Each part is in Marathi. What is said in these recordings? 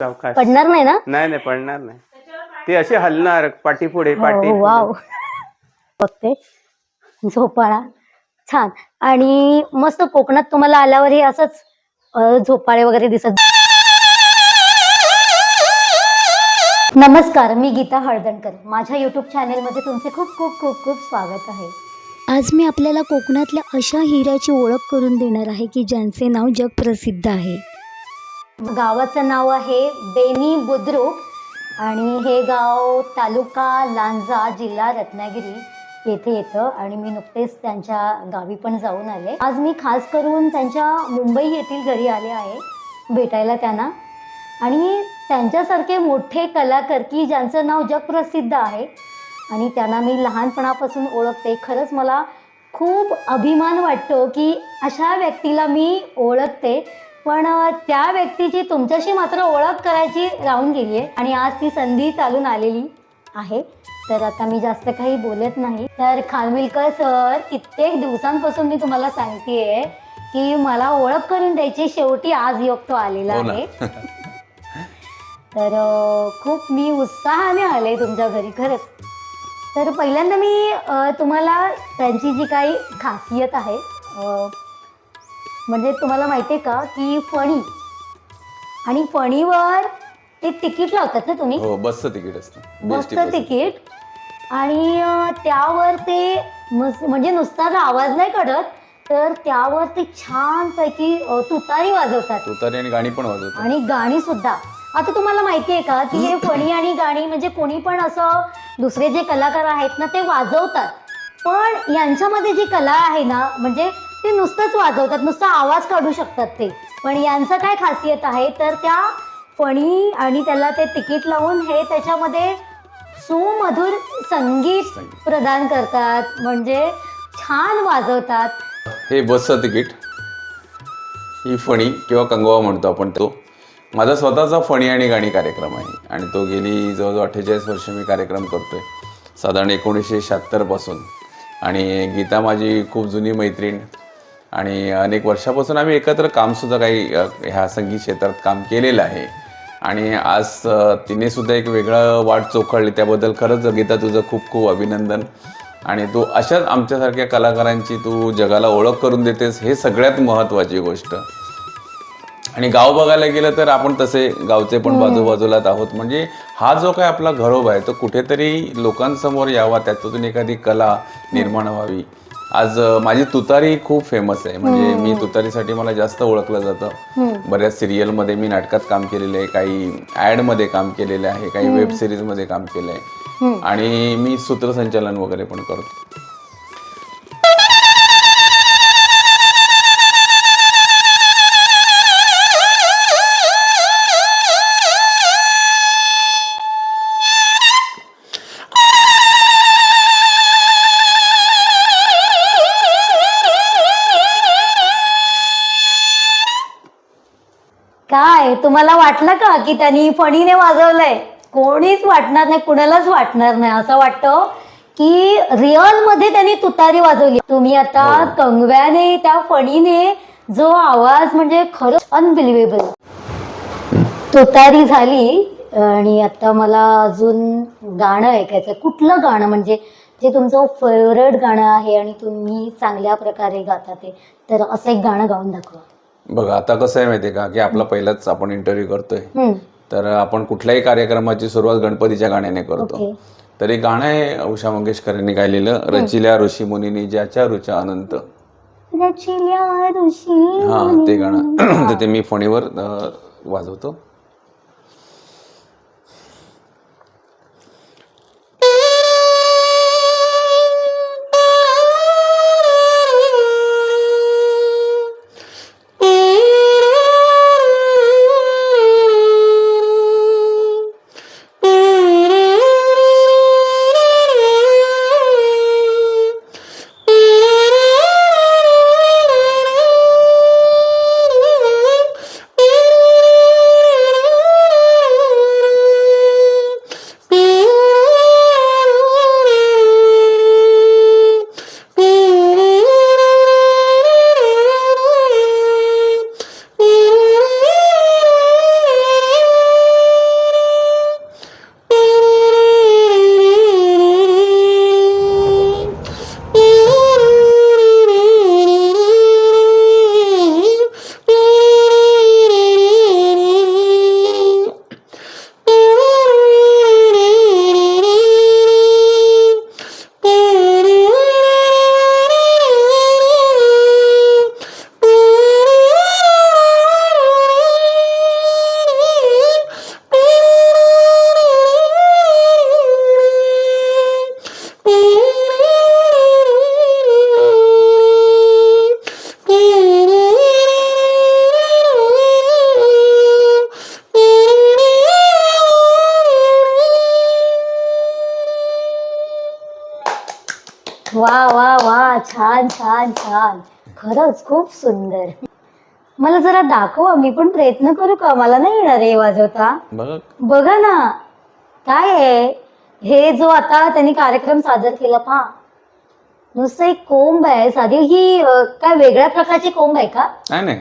सावकाश पडणार नाही ना? नाही नाही पडणार नाही. ते असे हलणार पाठी पुढे पाठी हो, वाव. बघते. झोपाळा. छान. आणि मस्त कोकणात तुम्हाला आल्यावर हे असंच अ, झोपाळे वगैरे दिसत. नमस्कार मी गीता हळदणकर. माझ्या युट्यूब चॅनेलमध्ये तुमचे खूप खूप खूप खूप स्वागत आहे. आज मी आपल्याला कोकणातल्या अशा हिऱ्याची ओळख करून देणार आहे की ज्यांचे नाव जगप्रसिद्ध आहे. गावाचं नाव आहे बेनी बुद्रुक आणि हे गाव तालुका लांजा जिल्हा रत्नागिरी येथे येतं आणि मी नुकतेच त्यांच्या गावी पण जाऊन आले. आज मी खास करून त्यांच्या मुंबई येथील घरी आले आहे भेटायला त्यांना. आणि त्यांच्यासारखे मोठे कलाकार की ज्यांचं नाव जगप्रसिद्ध आहे आणि त्यांना मी लहानपणापासून ओळखते खरंच मला खूप अभिमान वाटतो की अशा व्यक्तीला मी ओळखते. पण त्या व्यक्तीची तुमच्याशी मात्र ओळख करायची राहून गेली आहे आणि आज ती संधी चालून आलेली आहे. तर आता मी जास्त काही बोलत नाही. तर खानविलकर सर कित्येक दिवसांपासून मी तुम्हाला सांगतेय की मला ओळख करून द्यायची शेवटी आज योग तो आलेला हो. आहे. तर खूप मी उत्साहाने आले तुमच्या घरी खरंच. तर पहिल्यांदा मी तुम्हाला त्यांची जी काही खासियत आहे म्हणजे तुम्हाला माहिती आहे का की फणी आणि फणीवर ते तिकीट लावतात ना तुम्ही? हो बसचं तिकीट असतं. बसचं. तिकीट. आणि त्यावर ते म्हणजे नुसताच आवाज नाही काढत तर त्यावर ते छानपैकी तुतारी वाजवतात. तुतारी आणि गाणी पण वाजवतात. आणि गाणी सुद्धा. आता तुम्हाला माहिती आहे का की हे फणी आणि गाणी म्हणजे कोणी पण असं दुसरे जे कलाकार आहेत ना ते वाजवतात. पण यांच्यामध्ये जी कला आहे ना म्हणजे ते नुसतंच वाजवतात नुसता आवाज काढू शकतात ते. पण यांचं काय खासियत आहे तर त्या फणी आणि त्याला ते तिकीट लावून हे त्याच्यामध्ये सुमधुर संगीत प्रदान करतात. म्हणजे छान वाजवतात. हे बसचं तिकीट. ही फणी किंवा कंगवा म्हणतो आपण तो. माझा स्वतःचा फणी आणि गाणी कार्यक्रम आहे. आणि तो गेली जवळजवळ अठ्ठेचाळीस वर्ष मी कार्यक्रम करतोय. साधारण एकोणीसशे शहात्तरपासून आणि गीता माझी खूप जुनी मैत्रीण. आणि अनेक वर्षापासून आम्ही एकत्र कामसुद्धा काही ह्या संगीत क्षेत्रात काम केलेलं आहे. आणि आज अ, तिने सुद्धा एक वेगळं वाट चोखळली. त्याबद्दल खरंच गीता तुझं खूप खूप अभिनंदन. आणि तू अशाच आमच्यासारख्या कलाकारांची तू जगाला ओळख करून देतेस हे सगळ्यात महत्त्वाची गोष्ट. आणि गाव बघायला गेलं तर आपण तसे गावचे पण बाजूबाजूलाच आहोत. म्हणजे हा जो काय आपला घरोबा आहे तो कुठेतरी लोकांसमोर यावा त्यातून एखादी कला निर्माण व्हावी. आज माझी तुतारी खूप फेमस आहे. म्हणजे मी तुतारीसाठी मला जास्त ओळखलं जातं. बऱ्याच सिरियलमध्ये मी नाटकात काम केलेलं आहे. काही ॲडमध्ये काम केलेलं आहे. काही वेब सिरीजमध्ये काम केलं आहे आणि मी सूत्रसंचालन वगैरे पण करतो. तुम्हाला वाटलं का की त्यांनी फणीने वाजवलंय? कोणीच वाटणार नाही कुणालाच वाटणार नाही. असं वाटतं की रिअलमध्ये त्यांनी तुतारी वाजवली. तुम्ही आता कंगव्याने त्या फणीने जो आवाज म्हणजे खरंच अनबिलिव्हेबल तुतारी झाली आणि आता मला अजून गाणं ऐकायचं कुठलं गाणं? म्हणजे जे तुमचं फेवरेट गाणं आहे आणि तुम्ही चांगल्या प्रकारे गाता ते. तर असं एक गाणं गाऊन दाखवा. बघा आता कसं आहे माहिती आहे का की आपला पहिलाच आपण इंटरव्ह्यू करतोय. हम्म. तर आपण कुठल्याही कार्यक्रमाची सुरुवात गणपतीच्या गाण्याने करतो. ओके. तर एक गाणं आहे उषा मंगेशकर यांनी गायलेलं रचिल्या ऋषी मुनीनी ज्याच्या रुचा अनंत. रचिल्या ऋषी हा ते गाणं. तर ते मी फणीवर अं, वाजवतो. वा वा वा छान छान छान. खरंच खूप सुंदर. मला जरा दाखवा मी पण प्रयत्न करू का? मला नाही येणार हे वाजवता. बघा. बघा ना. काय आहे? हे जो आता त्यांनी कार्यक्रम सादर केला पहा. नुसतं एक कोंब आहे साधी. ही अं, काय वेगळ्या प्रकारची कोंब आहे का? नाही नाही.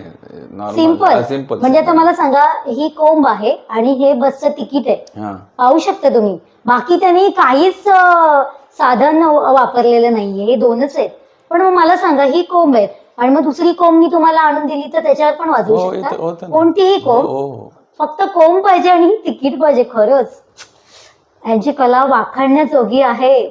नॉर्मल सिंपल सिंपल म्हणजे आता मला सांगा ही कोंब आहे आणि हे बसचं तिकीट आहे. हा. पाहू शकता तुम्ही. बाकी त्यांनी काहीच अं, साधन वापरलेलं नाहीये हे दोनच आहेत. पण मग मला सांगा ही कोंब आहेत. आणि मग दुसरी कोंब मी तुम्हाला आणून दिली तर त्याच्यावर पण वाजवू हो, शकता? ना. कोणतीही हो कोंब? हो. फक्त कोंब पाहिजे आणि तिकीट पाहिजे खरंच. यांची कला वाखाणण्याजोगी आहे.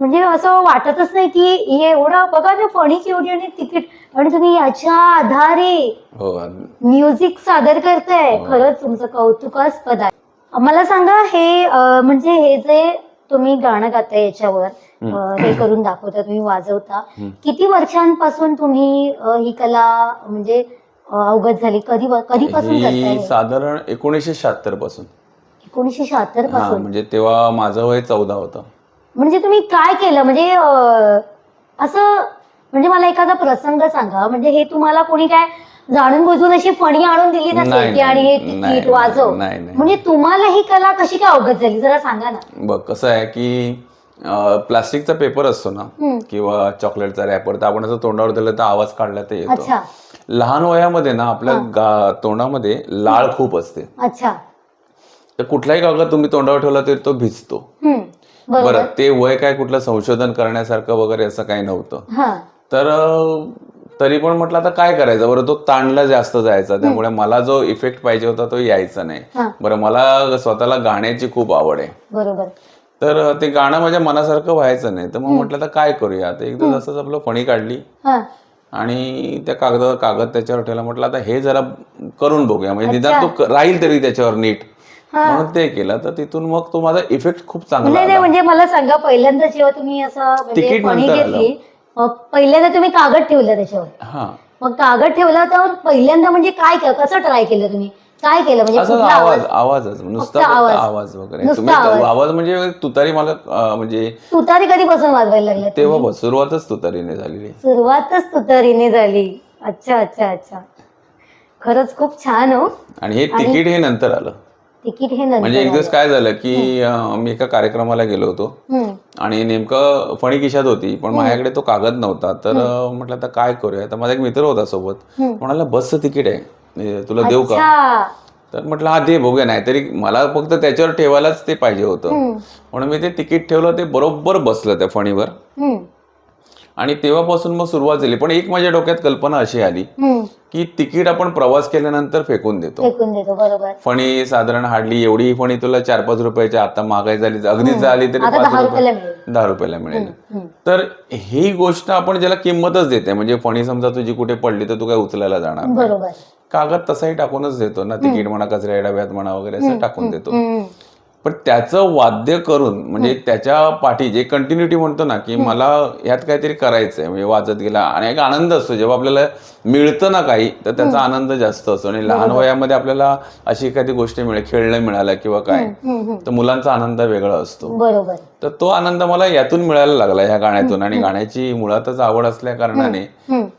म्हणजे असं वाटतच नाही की हे एवढं बघा ना फणीची एवढी आणि तिकीट. आणि तुम्ही याच्या आधारे हो म्युझिक सादर करताय. खरंच तुमचं कौतुकास्पद आहे. मला सांगा हे अं, म्हणजे हे जे तुम्ही गाणं गाताय याच्यावर अं, हे करून दाखवता तुम्ही वाजवता. किती वर्षांपासून तुम्ही अं, ही कला म्हणजे अं, अवगत झाली? कधी कधीपासून ही? साधारण एकोणीसशे शहात्तरपासून. एकोणीसशे शहात्तर हा पासून? म्हणजे तेव्हा माझं वय चौदा होतं. म्हणजे तुम्ही काय केलं? म्हणजे अं, असं म्हणजे मला एखादा प्रसंग सांगा. म्हणजे हे तुम्हाला कोणी काय जाणून बुजून अशी फणी आणून दिली नाही, आणि हे नाही, नाही, तिकीट वाजव. नाही, नाही. म्हणजे तुम्हाला ही कला कशी काय अवगत झाली? जरा सांगा ना. बघ कसं आहे की अं, प्लास्टिकचा पेपर असतो ना. किंवा चॉकलेटचा रॅपर तर आपण असं तोंडावर दिलं तर आवाज काढला तर येतो. अच्छा. लहान वयामध्ये ना आपल्या गा- तोंडामध्ये लाळ खूप असते. अच्छा. तर कुठलाही कागद तुम्ही तोंडावर ठेवला तरी तो भिजतो. हम्म. बरोबर. बरं ते वय काय कुठलं संशोधन करण्यासारखं वगैरे असं काही नव्हतं. हा. तर अं, तरी पण म्हटलं आता काय करायचं? बरं तो ताणला जास्त जायचा. त्यामुळे मला जो इफेक्ट पाहिजे होता तो यायचा नाही. बरं मला स्वतःला गाण्याची खूप आवड आहे. बरोबर. तर ते गाणं माझ्या मनासारखं व्हायचं नाही. तर मग म्हटलं आता काय करूया? आता एकदा जसंच आपलं फणी काढली. आणि त्या कागदावर कागद त्याच्यावर ठेवला. म्हटलं आता हे जरा करून बघूया. म्हणजे निदान तो राहील तरी त्याच्यावर नीट. म्हणून ते केलं. तर तिथून मग तो माझा इफेक्ट खूप चांगला. म्हणजे मला सांगा पहिल्यांदा जेव्हा तुम्ही असं म्हणजे तिकीट घेतली पहिल्यांदा तुम्ही कागद ठेवलं त्याच्यावर. हा. मग कागद ठेवला तर पहिल्यांदा म्हणजे काय केलं? कसं ट्राय केलं तुम्ही? काय केलं? म्हणजे असं कुठला आवाज? आवाज आवाजच नुसता फक्त फक्त आवाज. आवाज वगैरे. नुसता तुम्ही आवाज. आवाज म्हणजे तुतारी मला अं, म्हणजे तुतारी कधीपासून वाजवायला लागल्या तेव्हा बस सुरुवातच तुतारीने झालेली सुरुवातच तुतारीने झाली. अच्छा अच्छा अच्छा. खरंच खूप छान हो. आणि हे तिकीट हे नंतर आलं. तिकीट हे नंतर म्हणजे एक दिवस. काय झालं की अं, मी एका कार्यक्रमाला गेलो होतो. हम्म, आणि नेमकं फणी खिशात होती पण माझ्याकडे तो कागद नव्हता. तर अं, म्हटलं आता काय करूया? तर माझा एक मित्र होता सोबत. म्हणाला बसचं तिकीट आहे. तुला देऊ का? अच्छा. तर म्हटलं हा दे बघूया. नाहीतरी मला फक्त त्याच्यावर ठेवायलाच ते पाहिजे होतं. म्हणून मी ते तिकीट ठेवलं ते बरोबर बसलं त्या फणीवर. हम्म, आणि तेव्हापासून मग सुरुवात झाली. पण एक माझ्या डोक्यात कल्पना अशी आली. की तिकीट आपण प्रवास केल्यानंतर फेकून देतो. फेकून देतो बरोबर. फणी साधारण हाडली एवढी फणी तुला चार पाच रुपयाची आता महागाई झाली अगदीच झाली तरी आता पाच रुपये रुपयाला मिळेल. दहा रुपयाला मिळेल. तर ही गोष्ट आपण ज्याला किंमतच देते म्हणजे फणी समजा तुझी कुठे पडली तर तू काय उचलायला जाणार नाही. बरोबर. कागद तसाही टाकूनच देतो ना तिकीट म्हणा कचऱ्या डब्यात म्हणा वगैरे असं टाकून देतो. हम्म, पण त्याचं वाद्य करून म्हणजे त्याच्या पाठी जे कंटिन्युटी म्हणतो ना की मला ह्यात काहीतरी करायचंय म्हणजे वाजत गेला आणि एक आनंद असतो. जेव्हा आपल्याला मिळतं ना काही तर त्याचा आनंद जास्त असतो. आणि लहान वयामध्ये आपल्याला अशी एखादी गोष्ट मिळेल खेळणं मिळालं किंवा काय. तर मुलांचा आनंद वेगळा असतो. बरोबर. तर तो आनंद मला यातून मिळायला लागला ह्या गाण्यातून. आणि गाण्याची मुळातच आवड असल्या कारणाने.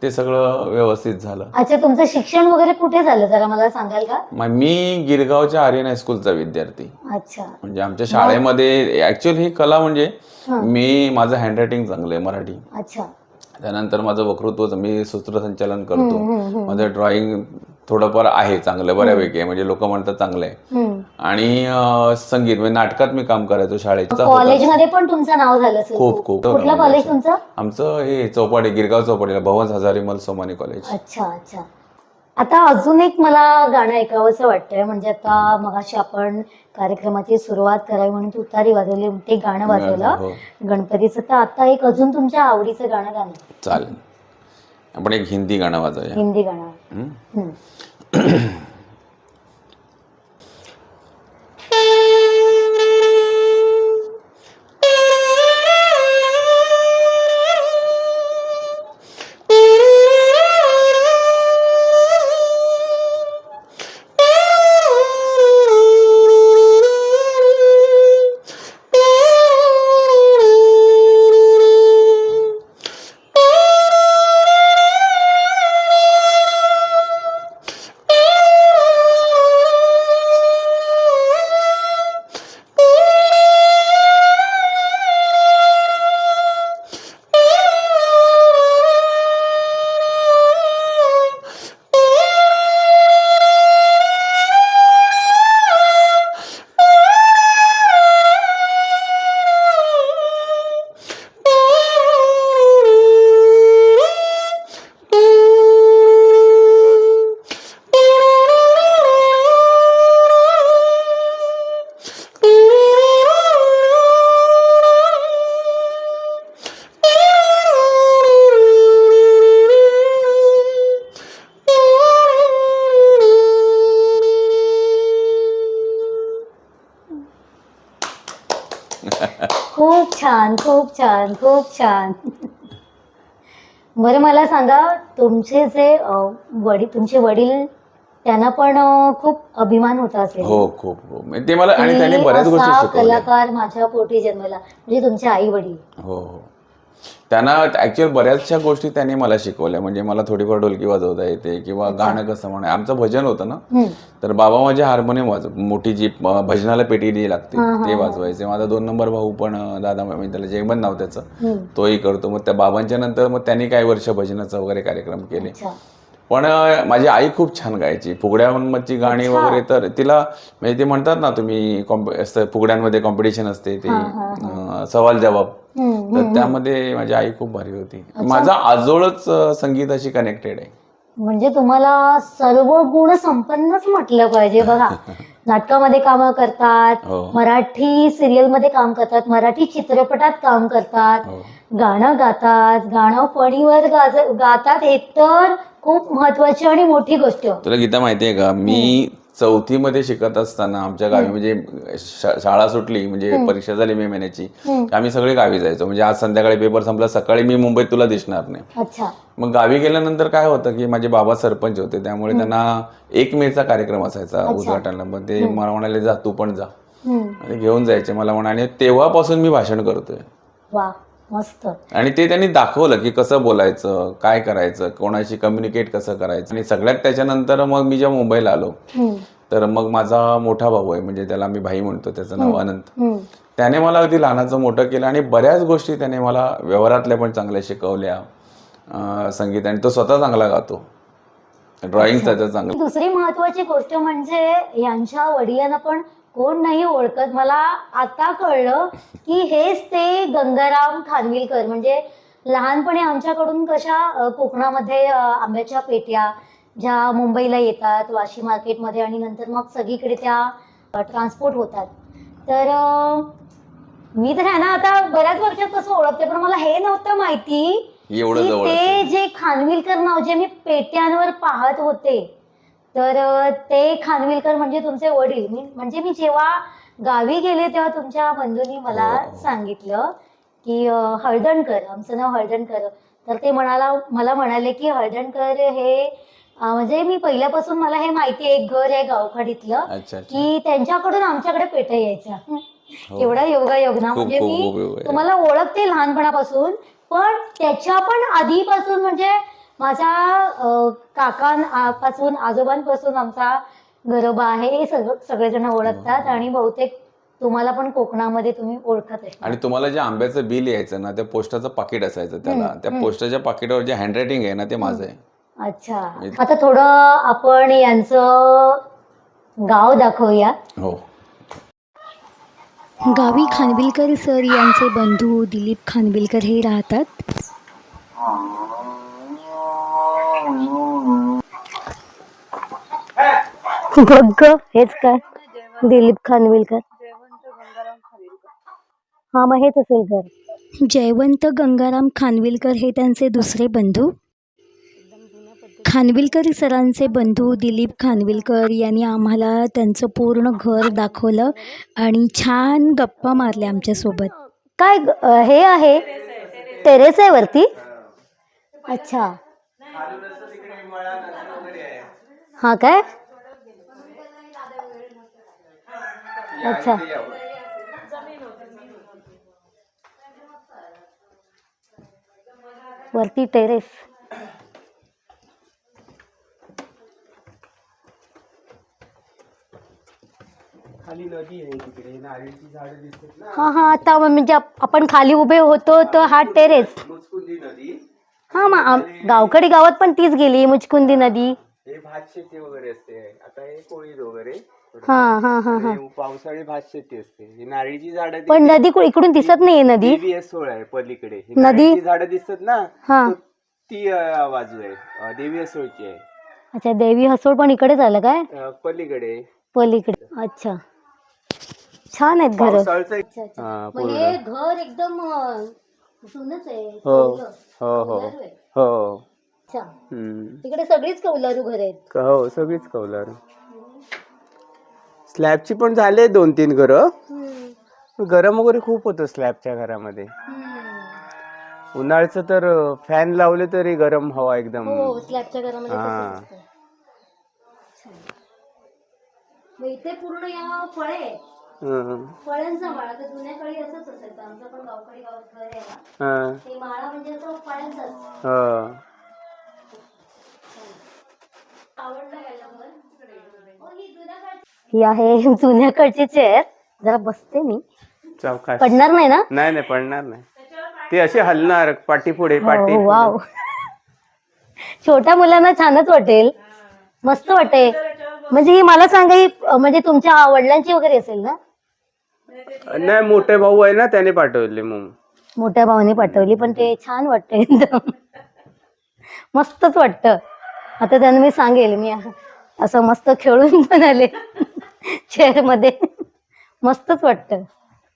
ते सगळं व्यवस्थित झालं. अच्छा तुमचं शिक्षण वगैरे कुठे झालं? जरा मला सांगाल का? मग मी गिरगावच्या आर्यन हायस्कूलचा विद्यार्थी. अच्छा. म्हणजे आमच्या शाळेमध्ये ऍक्च्युअली ही कला म्हणजे मी माझं हँडरायटिंग चांगलं आहे मराठी. अच्छा. त्यानंतर माझं वक्तृत्व मी सूत्रसंचालन करतो. माझं ड्रॉइंग थोडंफार आहे चांगलं बऱ्यापैकी आहे. म्हणजे लोक म्हणतात चांगलं आहे. आणि संगीत म्हणजे नाटकात मी काम करायचो शाळेचा होता. कॉलेजमध्ये पण तुमचं नाव झालं खूप खूप. कुठलं कॉलेज तुमचं? आमचं हे चौपाटी गिरगाव चौपाटीला भवन हजारीमल सोमानी कॉलेज. अच्छा अच्छा. आता अजून एक मला गाणं ऐकावंसं वाटतंय. म्हणजे आता मगाशी आपण कार्यक्रमाची सुरुवात करावी म्हणून तुतारी वाजवली ते गाणं वाजवलं. हो. गणपतीचं. तर आता एक अजून तुमच्या आवडीचं गाणं गाणं. चालेल. आपण एक हिंदी गाणं वाजवूया. हिंदी गाणं. खूप छान खूप छान. बरं मला सांगा तुमचे जे वडील तुमचे वडील त्यांना पण खूप अभिमान होता असेल. हो खूप खूप म्हणजे ते मला आणि त्यांनी बऱ्याच गोष्टी कलाकार माझ्या पोटी जन्मला म्हणजे तुमचे आई वडील हो हो. त्यांना ऍक्च्युअल बऱ्याचशा गोष्टी त्यांनी मला शिकवल्या. म्हणजे मला थोडीफार ढोलकी वाजवता येते किंवा गाणं कसं म्हणा आमचं भजन होतं ना. तर बाबा माझे हार्मोनियम वाजव मोठी जी भजनाला पेटी जी लागते ते वाजवायचे. माझा दोन नंबर भाऊ पण दादा म्हणजे त्याला जयमन नाव त्याचं. तोही करतो. मग त्या बाबांच्या नंतर मग त्यांनी काही वर्ष भजनाचा वगैरे कार्यक्रम केले. पण माझी आई खूप छान गायची. फुगड्यांमधची गाणी वगैरे तर तिला म्हणजे ते म्हणतात ना तुम्ही फुगड्यांमध्ये कॉम्पिटिशन असते ते सवाल जवाब तर त्यामध्ये माझी आई खूप भारी होती. माझा आजोळच संगीताशी कनेक्टेड आहे. म्हणजे तुम्हाला सर्व गुण संपन्नच म्हटलं पाहिजे बघा. नाटकामध्ये काम करतात हो. मराठी सिरियलमध्ये काम करतात मराठी चित्रपटात काम करतात हो. गाणं गातात गाणं फणीवर गातात हे तर खूप महत्वाची आणि मोठी गोष्ट. तुला गीता माहितीये का? मी चौथी मध्ये शिकत असताना आमच्या गावी म्हणजे शा- शाळा सुटली म्हणजे परीक्षा झाली मे महिन्याची आम्ही सगळे गावी जायचो. म्हणजे आज संध्याकाळी पेपर संपला सकाळी मी मुंबईत तुला दिसणार नाही. अच्छा. मग गावी गेल्यानंतर काय होतं की माझे बाबा सरपंच होते त्यामुळे त्यांना एक मेचा कार्यक्रम असायचा उद्घाटनाला. मग ते मला म्हणाले जा तू पण जा. हम्म. आणि घेऊन जायचे मला म्हणाले तेव्हापासून मी भाषण करतोय. वा. मस्त. आणि ते त्यांनी दाखवलं की कसं बोलायचं काय करायचं कोणाशी कम्युनिकेट कसं करायचं. आणि सगळ्यात त्याच्यानंतर मग मी जेव्हा मुंबईला आलो. तर मग माझा मोठा भाऊ आहे म्हणजे त्याला मी भाई म्हणतो त्याचं नाव अनंत. त्याने मला अगदी लहानाचं मोठं केलं आणि बऱ्याच गोष्टी त्याने मला व्यवहारातल्या पण चांगल्या शिकवल्या संगीत आणि तो स्वतः चांगला गातो. ड्रॉइंग त्याचं चांगलं. दुसरी महत्वाची गोष्ट म्हणजे यांच्या वडिलांना पण कोण नाही ओळखत. मला आता कळलं की हेच ते गंगाराम खानविलकर. म्हणजे लहानपणी आमच्याकडून कशा कोकणामध्ये आंब्याच्या पेट्या ज्या मुंबईला येतात वाशी मार्केटमध्ये आणि नंतर मग सगळीकडे त्या ट्रान्सपोर्ट होतात. तर मी तर ह्यांना आता बऱ्याच वर्षापासून ओळखते पण मला हे नव्हतं माहिती की ते जे खानविलकर नाव जे मी पेट्यांवर पाहत होते तर ते खानविलकर म्हणजे तुमचे वडील. म्हणजे मी जेव्हा गावी गेले तेव्हा तुमच्या बंधूंनी मला हो. सांगितलं की हळदणकर आमचं नाव हळदणकर. तर ते म्हणाला मला म्हणाले की हळदणकर हे म्हणजे मी पहिल्यापासून मला हे माहिती आहे एक घर आहे गावखाडीतलं की त्यांच्याकडून आमच्याकडे पेट्या यायच्या. एवढा योगा योग ना खूप, म्हणजे मी. तुम्हाला ओळखते लहानपणापासून पण त्याच्या पण आधीपासून म्हणजे माझ्या काकांपासून आजोबांपासून आमचा गरोबा आहे हे सगळं सगळेजण ओळखतात आणि बहुतेक तुम्हाला पण कोकणामध्ये तुम्ही ओळखत आहे आणि तुम्हाला जे आंब्याचं बिल यायचं ना त्या पोस्टाचं पाकिट असायचं त्याला. त्या पोस्टाच्या पाकिटावर जे हँडरायटिंग आहे ना ते माझं आहे. अच्छा. आता थोडं आपण यांचं गाव दाखवूया. हो. गावी खानविलकर सर यांचे बंधू दिलीप खानविलकर हे राहतात. बघ ग, हेच काय? दिलीप खानविलकर. हा मग हेच असेल घर. जयवंत गंगाराम खानविलकर हे त्यांचे दुसरे बंधू? खानविलकर सरांचे बंधू दिलीप खानविलकर यांनी आम्हाला त्यांचं पूर्ण घर दाखवलं आणि छान गप्पा मारल्या आमच्यासोबत काय हे आहे टेरेस आहे? वरती अच्छा. हा काय? अच्छा. वरती टेरेस हा हा आता म्हणजे आप- आपण खाली उभे होतो तर हा टेरेस हा मग आम- गावकडे गावात पण तीच गेली मुचकुंदी नदी. हे भात शेती वगैरे असते. आता हे कोळी वगैरे हा हा हा हा. हे पावसाळी भात शेती असते. ही नारळीची झाडं पण नदी कु- इकडून दिसत नाहीये नदी. देवी सोळ आहे पलीकडे. ही नदी? नारळीची झाडं दिसतात ना हा. तो ती अं, बाजू आहे. अं, देवी असोळची आहे. अच्छा देवी हसोळ पण इकडे झालं काय? अं, पलीकडे. पलीकडे. अच्छा. छान आहेत घर. पावसाळचं हा, हे घर एकदम अं, जुनंच आहे. हो. हो हो. हो. अच्छा हम्म. तिकडे सगळीच कौलारू घर आहेत क- हो सगळीच कौलार स्लॅबची पण झाले दोन तीन घरं गरम वगैरे खूप होतं स्लॅबच्या घरामध्ये उन्हाळ्याचं तर फॅन लावले तरी गरम हवा एकदम हो स्लॅबच्या घरामध्ये हा. तसंच असतं. छान. मग इथे पूर्ण या फळे आहेत. हं. फळ्यांचा माळा तर जुन्या काळी असंच असायचं आमचं पण गावकडी गावात घर आहे ना हं. ते माळा म्हणजे असं फळ्यांचाच हं. हो, आहे जुन्या काळची चेअर जरा बसते मी. चौकाश. पडणार नाही ना? नाही नाही पडणार नाही. ते असे हलणार पाठी पुढे पाठी हो, पुढे. वाव. छोट्या मुलांना छानच वाटेल. मस्त वाटेल म्हणजे ही मला सांगा ही अं, म्हणजे तुमच्या वडिलांची वगैरे असेल ना? नाही मोठे भाऊ आहे ना त्याने पाठवले मग. मोठ्या भावाने पाठवली पण ते छान वाटतं एकदम. मस्तच वाटतं. आता त्यांना मी सांगेल मी असं मस्त खेळून पण आले चेअरमध्ये. मस्तच वाटतं.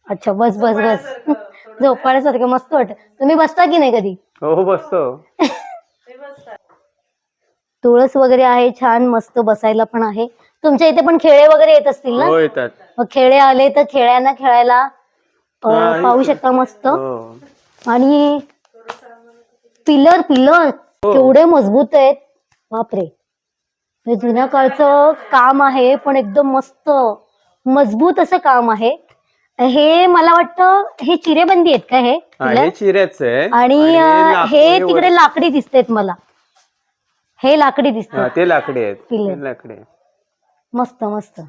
अच्छा बस बस बस. झोपाळ्यासारखं. मस्त वाटतं. तुम्ही बसता की नाही कधी? हो बसतो. तुळस वगैरे आहे छान मस्त बसायला पण आहे. तुमच्या इथे पण खेळे वगैरे येत असतील ना? हो येतात. मग खेळे आले तर खेळ्यांना खेळायला अं, हा. पाहू शकता मस्त. हो. आणि पिलर पिलर. केवढे मजबूत आहेत. बापरे. हे जुन्या काळचं काम आहे पण एकदम मस्त मजबूत असं काम आहे. हे मला वाटतं हे चिरेबंदी आहेत का हे? हा, हे चिऱ्याच आहे आणि हे अं, तिकडे लाकडी दिसतेत मला. हे लाकडी दिसत हा, ते लाकडी आहेत. पिल्ले. ते लाकडी. मस्त मस्त.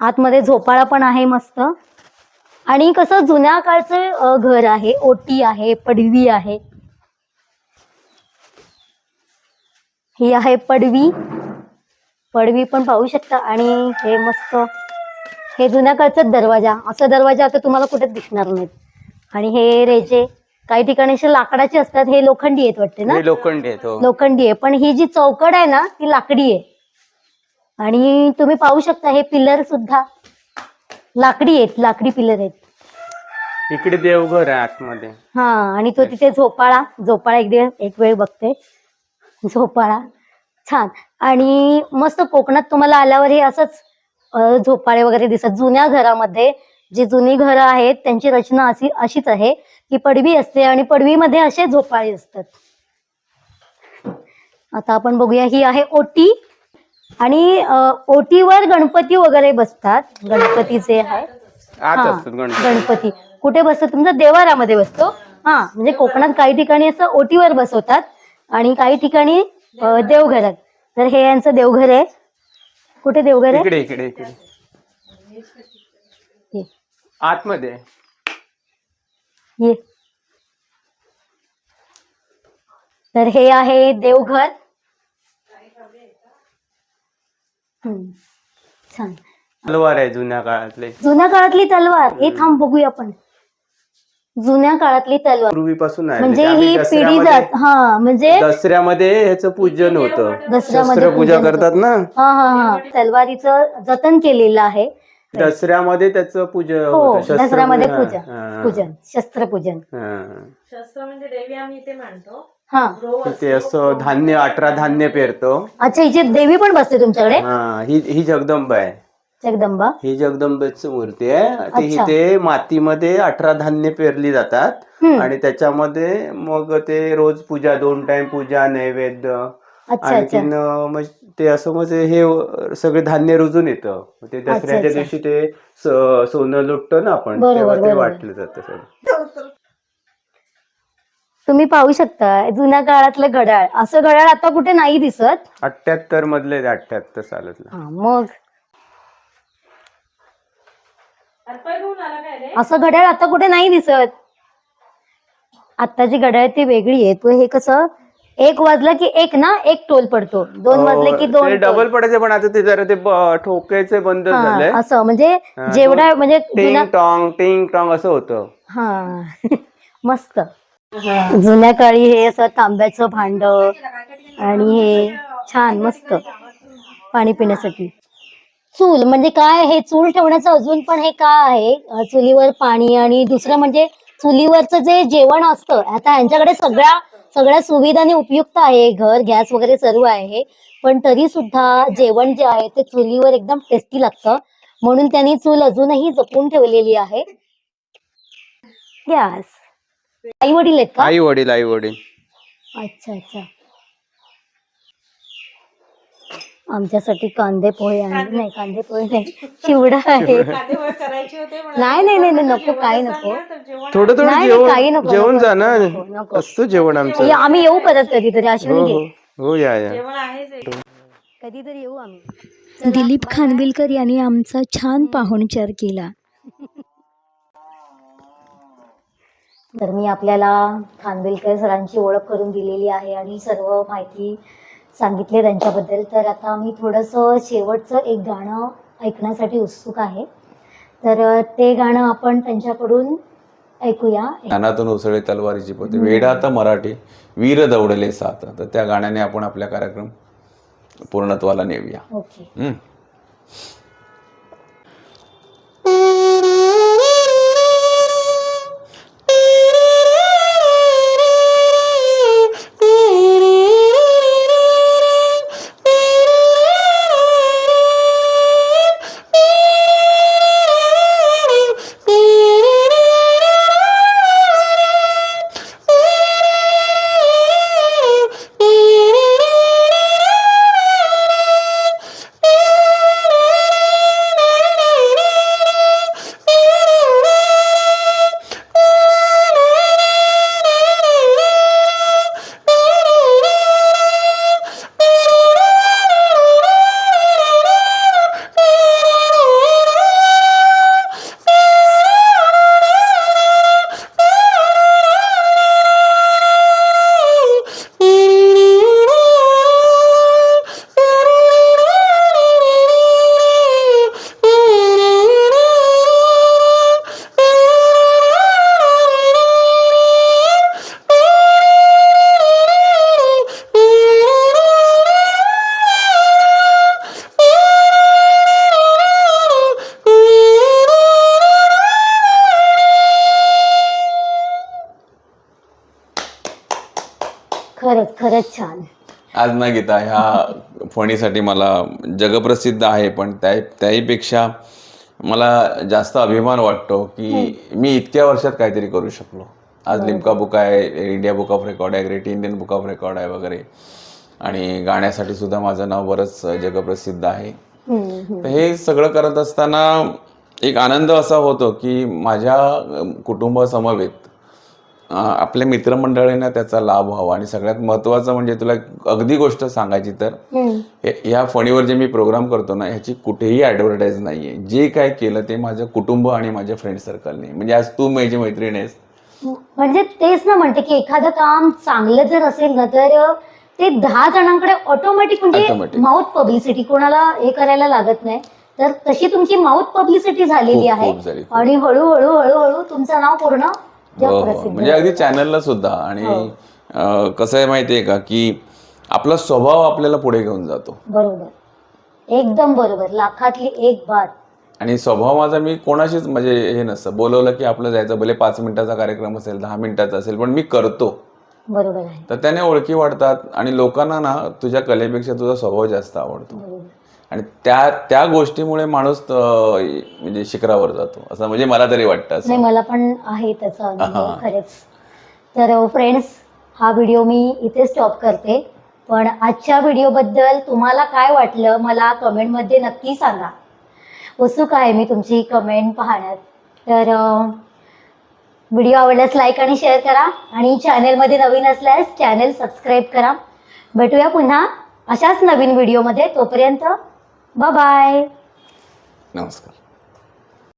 आतमध्ये झोपाळा पण आहे मस्त. आणि कसं जुन्या काळचं अ, घर आहे ओटी आहे पडवी आहे. ही आहे पडवी. पडवी पण पाहू शकता. आणि हे मस्त हे जुन्या काळचाच दरवाजा. असं दरवाजा आता तुम्हाला कुठेच दिसणार नाहीत. आणि हे रेचे काही ठिकाणी असे लाकडाचे असतात. हे लोखंडी आहेत वाटते ना? लोखंडी आहेत हो. लोखंडी आहे. पण ही जी चौकड आहे ना ती लाकडी आहे. आणि तुम्ही पाहू शकता हे पिलर सुद्धा लाकडी आहेत. लाकडी पिलर आहेत. इकडे देवघर आहे आतमध्ये. हा आणि तो तिथे झोपाळा. झोपाळा एक एक वेळ बघते. झोपाळा. छान. आणि मस्त कोकणात तुम्हाला आल्यावर हे असंच झोपाळे वगैरे दिसत जुन्या घरामध्ये जी जुनी घरं आहेत त्यांची रचना अशी अशीच आहे की पडवी असते आणि पडवीमध्ये असे झोपाळे असतात. आता आपण बघूया ही आहे ओटी. आणि ओटीवर गणपती वगैरे बसतात. गणपतीचे आहे. हा, गणपती. कुठे बसतो? तुमचा देवारामध्ये बसतो. हा म्हणजे कोकणात काही ठिकाणी असं ओटीवर बसवतात. आणि काही ठिकाणी अ, देवघरात तर हे यांचं देवघर आहे. कुठे देवघर आहे? इकडे इकडे इकडे. ये, आतमध्ये. ये. तर हे आहे देवघर. हम्म, छान. तलवार आहे जुन्या काळातले. जुन्या काळातली तलवार. हे थांब बघूया आपण. जुन्या काळातली तलवार. पूर्वीपासून आहे म्हणजे आम्ही ही पिढी दसऱ्यामध्ये- जात हा म्हणजे दसऱ्यामध्ये ह्याचं पूजन होतं. दसऱ्यामध्ये शस्त्र पूजा पूजन करतात ना? हा हा हा. तलवारीचं जतन केलेलं आहे. दसऱ्यामध्ये त्याचं पूजन हो होतं. दसऱ्यामध्ये पूजा. पूजा हा, पूजन शस्त्रपूजन. हा. शस्त्र म्हणजे देवी आम्ही इथे मांडतो हा. ते असं धान्य अठरा धान्य पेरतो. अच्छा हिची देवी पण बसते तुमच्याकडे? हा ही ही जगदंबा आहे. जगदंबा? ही जगदंबेची मूर्ती आहे. ती. इथे मातीमध्ये अठरा धान्य पेरली जातात. आणि त्याच्यामध्ये मग ते रोज पूजा दोन टाइम पूजा नैवेद्य. अच्छा अच्छा. आणखीन ते असं ते हे सगळे धान्य रुजून येतं. ते दसऱ्याच्या. दिवशी ते सोनं लुटतो ना आपण तेव्हा ते. वाटलं जातं सगळं. तुम्ही पाहू शकता जुन्या काळातलं घड्याळ. असं घड्याळ आता कुठे नाही दिसत. अठ्ठ्याहत्तर मधले अठ्ठ्याहत्तर सालातलं. मग अर्पण घेऊन आला काय रे असं घड्याळ आता कुठे नाही दिसत. आत्ताची घड्याळ ती वेगळी आहे. तो हे कसं एक वाजलं की एक ना एक टोल पडतो. दोन वाजले की हो, दोन टोल. डबल पडायचे पण आता ते जरा ते ब- ठोकायचे बंद हा, झाले. असं म्हणजे हा, जेवढा म्हणजे टिंग टॉंग टिंग टॉंग असं होतं. हा मस्त. जुन्या काळी हे असं तांब्याचं भांड आणि हे छान मस्त. पाणी पिण्यासाठी. चूल म्हणजे काय? हे चूल ठेवण्याचं अजून पण हे काय आहे? चुलीवर पाणी आणि दुसरं म्हणजे चुलीवरचं जे जेवण असतं आता ह्यांच्याकडे सगळ्या सगळ्या सुविधाने उपयुक्त आहे. घर गॅस वगैरे सर्व आहे. पण तरी सुद्धा जेवण जे आहे ते चुलीवर एकदम टेस्टी लागतं. म्हणून त्यांनी चूल अजूनही जपून ठेवलेली आहे. गॅस. आई वडील आहेत का? आई वडील आई वडील. अच्छा अच्छा. आमच्यासाठी कांदे पोहे आणि नाही कांदे पोहे नाही. चिवडा आहे. कांदे पोहे करायचे होते पण नाही नाही नाही नाही, नको काही नको. थोडं थोडं नाही, नाही, काही जेवण नको, जेवण नको, जा ना. नको, नको. असतं जेवण आमचं. या, आम्ही येऊ परत कधीतरी हो अश्विनी हो. हो या या. जेवण आहेच आहे. कधीतरी येऊ आम्ही. दिलीप खानविलकर यांनी आमचा छान पाहुणचार केला. तर मी आपल्याला खानविलकर सरांची ओळख करून दिलेली आहे आणि सर्व माहिती सांगितली त्यांच्याबद्दल तर आता मी थोडंसं शेवटचं एक गाणं ऐकण्यासाठी उत्सुक आहे. तर ते गाणं आपण त्यांच्याकडून ऐकूया. ज्ञानातून उसळे तलवारीची पोते वेडात मराठी वीर दौडले सात. तर त्या गाण्याने आपण आपल्या कार्यक्रम पूर्णत्वाला नेऊया. ओके. खरंच छान. आज ना गीता ह्या फणीसाठी मला जगप्रसिद्ध आहे पण त्या त्याहीपेक्षा मला जास्त अभिमान वाटतो की मी इतक्या वर्षात काहीतरी करू शकलो. आज लिम्का बुक आहे इंडिया बुक ऑफ रेकॉर्ड आहे great Indian book of record आहे वगैरे. आणि गाण्यासाठी सुद्धा माझं नाव बरंच जगप्रसिद्ध आहे. तर हे सगळं करत असताना एक आनंद असा होतो की माझ्या कुटुंबासमवेत आपल्या मित्रमंडळींना त्याचा लाभ व्हावा. आणि सगळ्यात महत्त्वाचं म्हणजे तुला अगदी गोष्ट सांगायची तर ह्या फणीवर जे मी प्रोग्राम करतो ना ह्याची कुठेही ॲडव्हर्टाईज नाही आहे जे काय केलं ते माझं कुटुंब आणि माझ्या फ्रेंड सर्कलने म्हणजे आज तू माझी मैत्रीण आहेस. म्हणजे तेच ना म्हणते की एखादं काम चांगलं जर असेल ना तर ते दहा जणांकडे ऑटोमॅटिक म्हणजे. माउथ पब्लिसिटी कोणाला हे करायला लागत नाही. तर तशी तुमची माउथ पब्लिसिटी झालेली आहे. आणि हळूहळू हळूहळू तुमचं नाव पूर्ण हो, हो. म्हणजे अगदी चॅनलला सुद्धा. आणि अं, कसं आहे माहितीये का की आपला स्वभाव आपल्याला पुढे घेऊन जातो. बरोबर. एकदम बरोबर. लाखातली एक बात. आणि स्वभाव माझा मी कोणाशीच म्हणजे हे नसतं. बोलवलं की आपलं जायचं भले पाच मिनिटाचा कार्यक्रम असेल दहा मिनिटाचा असेल पण मी करतो. बरोबर आहे. तर त्याने ओळखी वाढतात. आणि लोकांना ना तुझ्या कलेपेक्षा तुझा स्वभाव जास्त आवडतो. बरोबर. आणि त्या त्या गोष्टीमुळे माणूस म्हणजे शिखरावर जातो. असं म्हणजे मला तरी वाटतं नाही मला पण आहे त्याचा अनुभव. खरंच. तर फ्रेंड्स हा व्हिडिओ मी इथे स्टॉप करते. पण आजच्या व्हिडिओबद्दल तुम्हाला काय वाटलं मला कमेंटमध्ये नक्की सांगा. उत्सुक आहे मी तुमची कमेंट पाहण्यात तर व्हिडिओ आवडल्यास लाईक आणि शेअर करा आणि चॅनेलमध्ये नवीन असल्यास चॅनेल सबस्क्राईब करा. भेटूया पुन्हा अशाच नवीन व्हिडिओमध्ये तोपर्यंत बाय नमस्कार